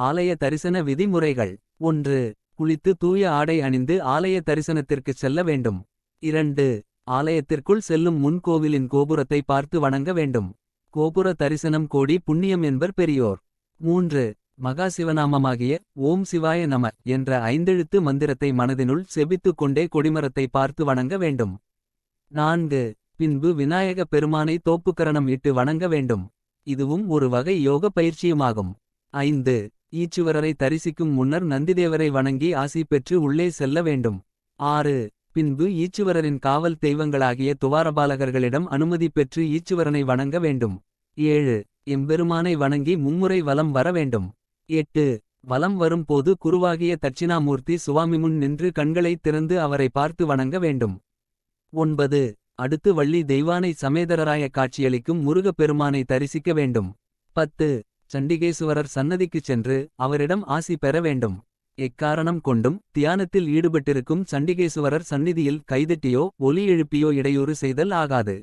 ஆலய தரிசன விதிமுறைகள். ஒன்று குளித்து தூய ஆடை அணிந்து ஆலய தரிசனத்திற்குச் செல்ல வேண்டும். இரண்டு ஆலயத்திற்குள் செல்லும் முன் கோவிலின் கோபுரத்தை பார்த்து வணங்க வேண்டும். கோபுர தரிசனம் கோடி புண்ணியம் என்பர் பெரியோர். மூன்று மகா சிவநாமமாகிய ஓம் சிவாய நம என்ற ஐந்தெழுத்து மந்திரத்தை மனதினுள் செபித்துக் கொண்டே கொடிமரத்தை பார்த்து வணங்க வேண்டும். நான்கு பின்பு விநாயக பெருமானை தோப்புக்கரணம் இட்டு வணங்க வேண்டும். இதுவும் ஒரு வகை யோக பயிற்சியுமாகும். ஐந்து ஈச்சுவரரை தரிசிக்கும் முன்னர் நந்திதேவரை வணங்கி ஆசி பெற்று உள்ளே செல்ல வேண்டும். ஆறு. பின்பு ஈச்சுவரரின் காவல் தெய்வங்களாகிய துவாரபாலகர்களிடம் அனுமதி பெற்று ஈச்சுவரனை வணங்க வேண்டும். ஏழு. எம்பெருமானை வணங்கி மும்முறை வலம் வர வேண்டும். எட்டு. வலம் வரும்போது குருவாகிய தட்சிணாமூர்த்தி சுவாமி முன் நின்று கண்களைத் திறந்து அவரை பார்த்து வணங்க வேண்டும். ஒன்பது. அடுத்து வள்ளி தெய்வானை சமேதரராய காட்சியளிக்கும் முருகப் பெருமானை தரிசிக்க வேண்டும். பத்து. சண்டிகேசுவரர் சன்னதிக்குச் சென்று அவரிடம் ஆசி பெற வேண்டும். எக்காரணம் கொண்டும் தியானத்தில் ஈடுபட்டிருக்கும் சண்டிகேசுவரர் சந்நிதியில் கைதட்டியோ ஒலி எழுப்பியோ இடையூறு செய்தல் ஆகாது.